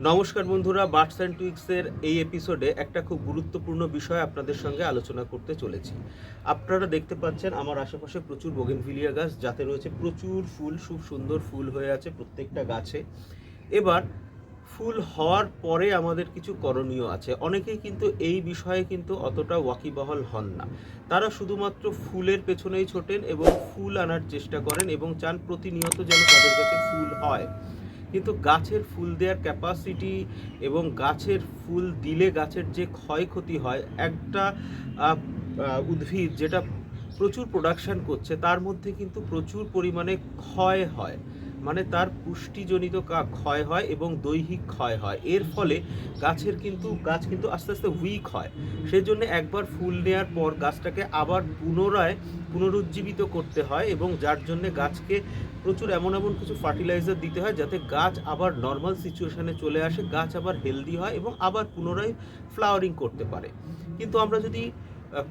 নমস্কার বন্ধুরা birds and টুইক্সের এই এপিসোডে একটা খুব গুরুত্বপূর্ণ বিষয় আপনাদের সঙ্গে আলোচনা করতে চলেছি। আপনারা দেখতে পাচ্ছেন, আমার আশেপাশে প্রচুর বোগেনভিলিয়া গাছ, যাতে রয়েছে প্রচুর ফুল, খুব সুন্দর ফুল হয়ে আছে প্রত্যেকটা গাছে। এবার, ফুল হওয়ার পরে আমাদের কিছু করণীয় আছে। অনেকেই কিন্তু এই বিষয়ে কিন্তু অতটা ওয়াকিবহল হন না। তারা শুধুমাত্র ফুলের পেছনেই ছোটেন এবং ফুল আনার চেষ্টা করেন এবং চান প্রতিনিয়ত যেন তাদের কাছে ফুল হয়। কিন্তু গাছের ফুল দেওয়ার ক্যাপাসিটি এবং গাছের ফুল দিলে গাছের যে ক্ষয়ক্ষতি হয়, একটা উদ্ভিদ যেটা প্রচুর প্রোডাকশান করছে, তার মধ্যে কিন্তু প্রচুর পরিমাণে ক্ষয় হয়। মানে তার পুষ্টিজনিত ক্ষয় হয় এবং দৈহিক ক্ষয় হয়। এর ফলে গাছের কিন্তু গাছ কিন্তু আস্তে আস্তে উইক হয়। সেই জন্য একবার ফুল নেওয়ার পর গাছটাকে আবার পুনরায় পুনরুজ্জীবিত করতে হয় এবং যার জন্য গাছকে প্রচুর এমন এমন কিছু ফার্টিলাইজার দিতে হয় যাতে গাছ আবার নর্মাল সিচুয়েশানে চলে আসে, গাছ আবার হেলদি হয় এবং আবার পুনরায় ফ্লাওয়ারিং করতে পারে। কিন্তু আমরা যদি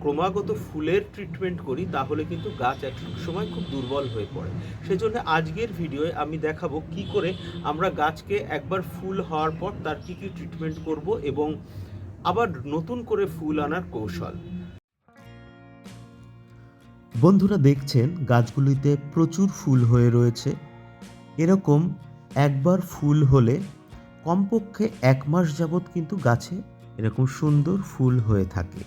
ক্রমাগত ফুলের ট্রিটমেন্ট করি, তাহলে কিন্তু গাছ এক সময় খুব দুর্বল হয়ে পড়ে। সেজন্য আজকের ভিডিওয়ে আমি দেখাবো কি করে আমরা গাছকে একবার ফুল হওয়ার পর তার কী কী ট্রিটমেন্ট করব এবং আবার নতুন করে ফুল আনার কৌশল। বন্ধুরা দেখছেন, গাছগুলিতে প্রচুর ফুল হয়ে রয়েছে। এরকম একবার ফুল হলে কমপক্ষে এক মাস যাবৎ কিন্তু গাছে এরকম সুন্দর ফুল হয়ে থাকে।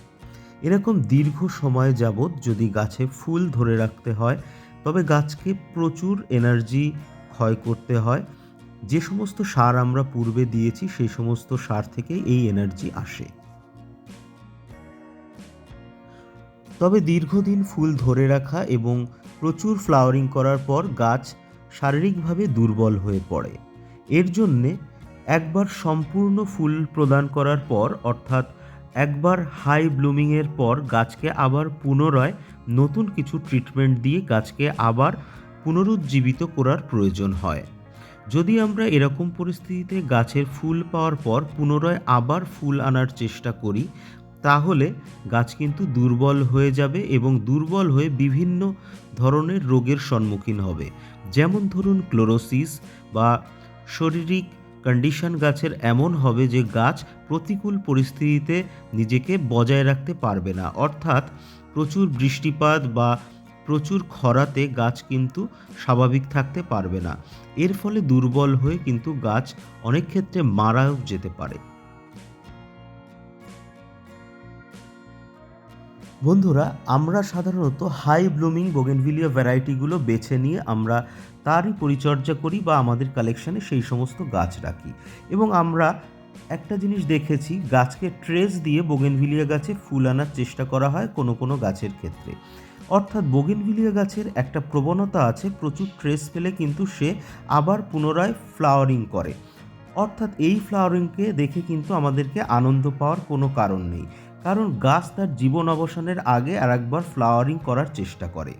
এরকম দীর্ঘ সময় যাবৎ যদি গাছে ফুল ধরে রাখতে হয়, তবে গাছকে প্রচুর এনার্জি ক্ষয় করতে হয়। যে সমস্ত সার আমরা পূর্বে দিয়েছি, সেই সমস্ত সার থেকে এই এনার্জি আসে। তবে দীর্ঘদিন ফুল ধরে রাখা এবং প্রচুর ফ্লাওয়ারিং করার পর গাছ শারীরিকভাবে দুর্বল হয়ে পড়ে। এর জন্যে একবার সম্পূর্ণ ফুল প্রদান করার পর, অর্থাৎ একবার হাই ব্লুমিংয়ের পর গাছকে আবার পুনরায় নতুন কিছু ট্রিটমেন্ট দিয়ে গাছকে আবার পুনরুজ্জীবিত করার প্রয়োজন হয়। যদি আমরা এরকম পরিস্থিতিতে গাছের ফুল পাওয়ার পর পুনরায় আবার ফুল আনার চেষ্টা করি, তাহলে গাছ কিন্তু দুর্বল হয়ে যাবে এবং দুর্বল হয়ে বিভিন্ন ধরনের রোগের সম্মুখীন হবে। যেমন ধরুন ক্লোরোসিস বা শারীরিক কন্ডিশন গাছের এমন হবে যে গাছ প্রতিকূল পরিস্থিতিতে নিজেকে বজায় রাখতে পারবে না। অর্থাৎ প্রচুর বৃষ্টিপাত বা প্রচুর খরাতে গাছ কিন্তু স্বাভাবিক থাকতে পারবে না। এর ফলে দুর্বল হয়ে কিন্তু গাছ অনেক ক্ষেত্রে মারাও যেতে পারে। বন্ধুরা, আমরা সাধারণত হাই ব্লুমিং বোগেনভিলিয়া ভ্যারাইটিগুলো বেছে নিয়ে আমরা তারই পরিচর্যা করি বা আমাদের কালেকশানে সেই সমস্ত গাছ রাখি। এবং আমরা একটা জিনিস দেখেছি, গাছকে ট্রেস দিয়ে বোগেনভিলিয়া গাছে ফুল আনার চেষ্টা করা হয় কোনো কোনো গাছের ক্ষেত্রে। অর্থাৎ বোগেনভিলিয়া গাছের একটা প্রবণতা আছে, প্রচুর ট্রেস ফেলে কিন্তু সে আবার পুনরায় ফ্লাওয়ারিং করে। অর্থাৎ এই ফ্লাওয়ারিংকে দেখে কিন্তু আমাদেরকে আনন্দ পাওয়ার কোনো কারণ নেই। কারণ গাছ তার জীবন অবসানের আগে আর একবার ফ্লাওয়ারিং করার চেষ্টা করে।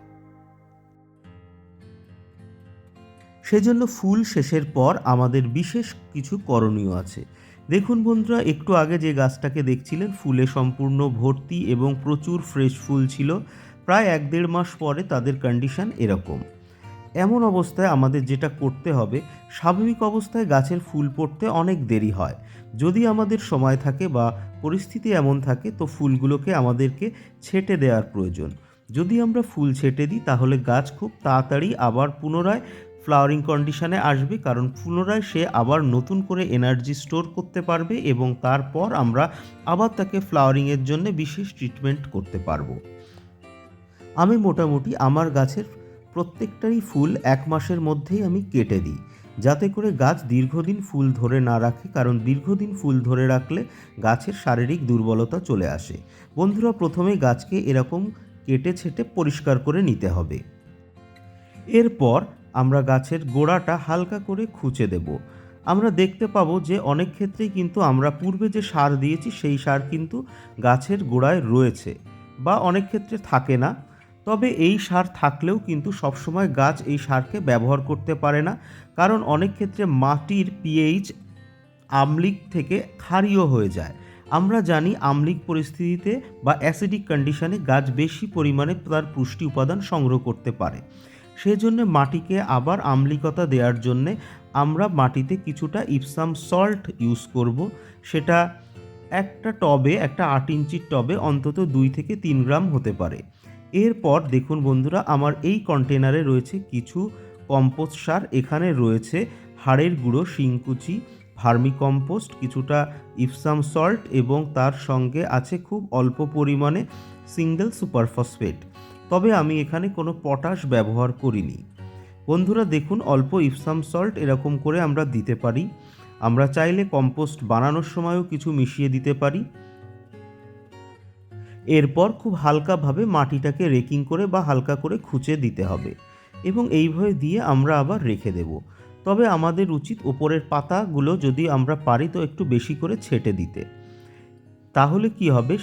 সেজন্য ফুল শেষের পর আমাদের বিশেষ কিছু করণীয় আছে। দেখুন বন্ধুরা, একটু আগে যে গাছটাকে দেখছিলেন, ফুলে সম্পূর্ণ ভর্তি এবং প্রচুর ফ্রেশ ফুল ছিল। প্রায় এক দেড় মাস পরে তাদের কন্ডিশন এরকম। এমন অবস্থায় আমাদের যেটা করতে হবে, স্বাভাবিক অবস্থায় গাছের ফুল পড়তে অনেক দেরি হয়। যদি আমাদের সময় থাকে বা পরিস্থিতি এমন থাকে, তো ফুলগুলোকে আমাদেরকে ছেটে দেওয়ার প্রয়োজন। যদি আমরা ফুল ছেটে দিই, তাহলে গাছ খুব তাড়াতাড়ি আবার পুনরায় ফ্লাওয়ারিং কন্ডিশনে আসবে, কারণ পুনরায় সে আবার নতুন করে এনার্জি স্টোর করতে পারবে এবং তারপর আমরা আবার তাকে ফ্লাওয়ারিংয়ের জন্য বিশেষ ট্রিটমেন্ট করতে পারব। আমি মোটামুটি আমার গাছের প্রত্যেকটারই ফুল এক মাসের মধ্যেই আমি কেটে দিই। যাতে করে গাছ দীর্ঘদিন ফুল ধরে না রাখে, কারণ দীর্ঘদিন ফুল ধরে রাখলে গাছের শারীরিক দুর্বলতা চলে আসে। বন্ধুরা প্রথমে গাছকে এরকম কেটে ছেটে পরিষ্কার করে নিতে হবে। এরপর আমরা গাছের গোড়াটা হালকা করে খুঁচে দেব। আমরা দেখতে পাবো যে অনেক ক্ষেত্রেই কিন্তু আমরা পূর্বে যে সার দিয়েছি, সেই সার কিন্তু গাছের গোড়ায় রয়েছে বা অনেক ক্ষেত্রে থাকে না। তবে এই সার থাকলেও কিন্তু সবসময় গাছ এই সারকে ব্যবহার করতে পারে না। কারণ অনেক ক্ষেত্রে মাটির পিএইচ আমলিক থেকে ক্ষারীয় হয়ে যায়। আমরা জানি আমলিক পরিস্থিতিতে বা অ্যাসিডিক কন্ডিশনে গাছ বেশি পরিমাণে তার পুষ্টি উপাদান সংগ্রহ করতে পারে। সেজন্য মাটিকে আবার আম্লিকতা দেওয়ার জন্যে আমরা মাটিতে কিছুটা ইপসাম সল্ট ইউজ করব। সেটা একটা টবে, একটা আট ইঞ্চির টবে অন্তত দুই থেকে তিন গ্রাম হতে পারে। এরপর দেখুন বন্ধুরা, আমার এই কন্টেনারে রয়েছে কিছু কম্পোস্ট সার। এখানে রয়েছে হাড়ের গুঁড়ো, শিংকুচি ভার্মি কম্পোস্ট কিছুটা ইপসাম সল্ট এবং তার সঙ্গে আছে খুব অল্প পরিমাণে সিঙ্গেল সুপারফসফেট তবে আমি এখানে কোনো পটাশ ব্যবহার করিনি। বন্ধুরা, দেখুন, অল্প ইপসাম সল্ট এরকম করে আমরা দিতে পারি। আমরা চাইলে কম্পোস্ট বানানোর সময়ও কিছু মিশিয়ে দিতে পারি। এরপর খুব হালকাভাবে মাটিটাকে রেকিং করে বা হালকা করে খুঁচে দিতে হবে এবং এইভাবে দিয়ে আমরা আবার রেখে দেব। তবে আমাদের উচিত ওপরের পাতাগুলো যদি আমরা পারি তো একটু বেশি করে ছেটে দিতে। তাহলে কি হবে?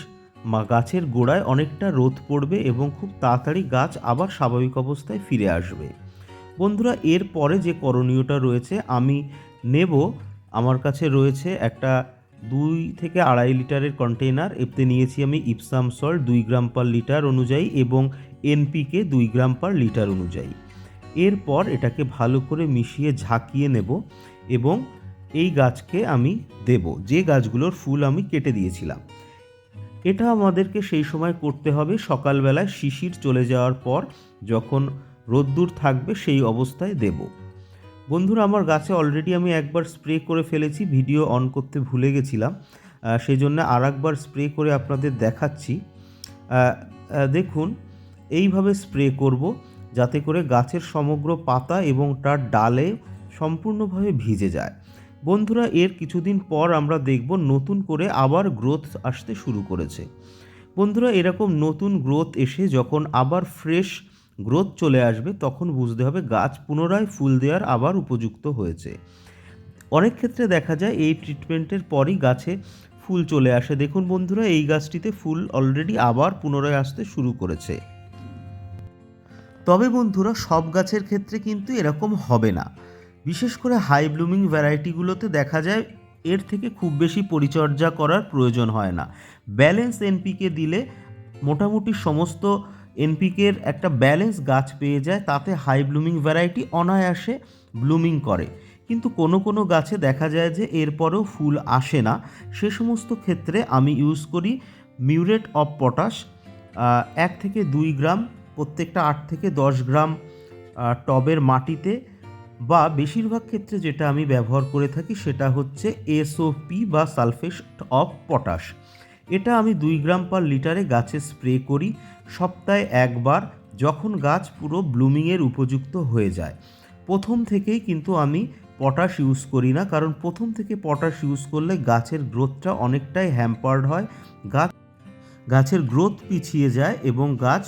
গাছের গোড়ায় অনেকটা রোদ পড়বে এবং খুব তাড়াতাড়ি গাছ আবার স্বাভাবিক অবস্থায় ফিরে আসবে। বন্ধুরা এর পরে যে করণীয়টা রয়েছে, আমি নেব। আমার কাছে রয়েছে একটা দুই থেকে আড়াই লিটারের কন্টেনার এতে নিয়েছি আমি ইপসাম সল্ট দুই গ্রাম পার লিটার অনুযায়ী এবং এনপিকে দুই গ্রাম পার লিটার অনুযায়ী। এরপর এটাকে ভালো করে মিশিয়ে ঝাঁকিয়ে নেব এবং এই গাছকে আমি দেব। যে গাছগুলোর ফুল আমি কেটে দিয়েছিলাম। এটা আমাদেরকে সেই সময় করতে হবে। সকালবেলায় শিশির চলে যাওয়ার পর যখন রোদ্দুর থাকবে সেই অবস্থায় দেব। বন্ধুরা, আমার গাছে অলরেডি আমি একবার স্প্রে করে ফেলেছি ভিডিও অন করতে ভুলে গেছিলাম। সেই জন্য আর একবার স্প্রে করে আপনাদের দেখাচ্ছি। দেখুন, এইভাবে স্প্রে করব যাতে করে গাছের সমগ্র পাতা এবং তার ডালে সম্পূর্ণভাবে ভিজে যায়। বন্ধুরা, এর কিছুদিন পর আমরা দেখব নতুন করে আবার গ্রোথ আসতে শুরু করেছে। বন্ধুরা, এরকম নতুন গ্রোথ এসে যখন আবার ফ্রেশ গ্রোথ চলে আসবে, তখন বুঝতে হবে গাছ পুনরায় ফুল দেওয়ার আবার উপযুক্ত হয়েছে। অনেক ক্ষেত্রে দেখা যায় এই ট্রিটমেন্টের পরই গাছে ফুল চলে আসে। দেখুন বন্ধুরা, এই গাছটিতে ফুল অলরেডি আবার পুনরায় আসতে শুরু করেছে। তবে বন্ধুরা, সব গাছের ক্ষেত্রে কিন্তু এরকম হবে না। বিশেষ করে হাই ব্লুমিং ভ্যারাইটিগুলোতে দেখা যায় এর থেকে খুব বেশি পরিচর্যা করার প্রয়োজন হয় না। ব্যালেন্স এনপিকে দিলে মোটামুটি সমস্ত এনপিকের একটা ব্যালেন্স গাছ পেয়ে যায়, তাতে হাই ব্লুমিং ভ্যারাইটি অনায়াসে ব্লুমিং করে। কিন্তু কোনো কোনো গাছে দেখা যায় যে এরপরেও ফুল আসে না। সে সমস্ত ক্ষেত্রে আমি ইউজ করি মিউরেট অফ পটাশ এক থেকে দুই গ্রাম, প্রত্যেকটা আট থেকে দশ গ্রাম টবের মাটিতে। বা বেশিরভাগ ক্ষেত্রে যেটা আমি ব্যবহার করে থাকি সেটা হচ্ছে এসওপি বা সালফেট অফ পটাশ। এটা আমি দুই গ্রাম পার লিটারে গাছে স্প্রে করি, সপ্তাহে একবার, যখন গাছ পুরো ব্লুমিংয়ের উপযুক্ত হয়ে যায়। প্রথম থেকেই কিন্তু আমি পটাশ ইউজ করি না, কারণ প্রথম থেকে পটাশ ইউজ করলে গাছের গ্রোথটা অনেকটাই হ্যাম্পার্ড হয় গাছ গাছের গ্রোথ পিছিয়ে যায় এবং গাছ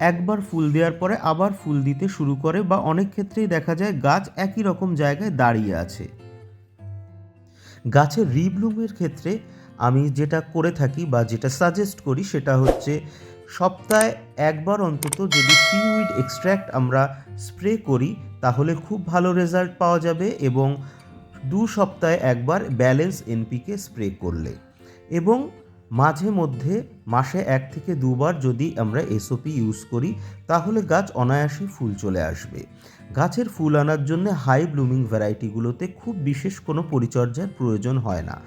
একবার ফুল দেওয়ার পরে আবার ফুল দিতে শুরু করে বা অনেক ক্ষেত্রেই দেখা যায় গাছ একই রকম জায়গায় দাঁড়িয়ে আছে। গাছের রিব্লুমের ক্ষেত্রে আমি যেটা করে থাকি বা যেটা সাজেস্ট করি সেটা হচ্ছে সপ্তাহে একবার অন্তত যদি সিউইড এক্সট্র্যাক্ট আমরা স্প্রে করি, তাহলে খুব ভালো রেজাল্ট পাওয়া যাবে এবং দু সপ্তাহে একবার ব্যালেন্স এনপিকে স্প্রে করলে। এবং মাঝে মধ্যে মাসে এক থেকে দুবার যদি আমরা এসওপি ইউজ করি, তাহলে গাছ অনায়াসে ফুল চলে আসবে। গাছের ফুল আনার জন্য হাই ব্লুমিং ভ্যারাইটিগুলোতে খুব বিশেষ কোনো পরিচর্যার প্রয়োজন হয় না।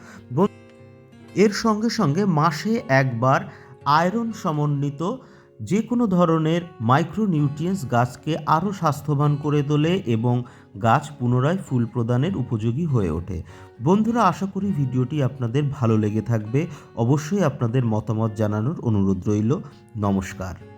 এর সঙ্গে সঙ্গে মাসে একবার আয়রন সমন্বিত যে কোনো ধরনের মাইক্রোনিউট্রিয়েন্টস গাছকে আরও স্বাস্থ্যবান করে তোলে এবং গাছ পুনরায় ফুল প্রদানের উপযোগী হয়ে ওঠে। বন্ধুরা, আশা করি ভিডিওটি আপনাদের ভালো লেগে থাকবে। অবশ্যই আপনাদের মতামত জানানোর অনুরোধ রইল। নমস্কার।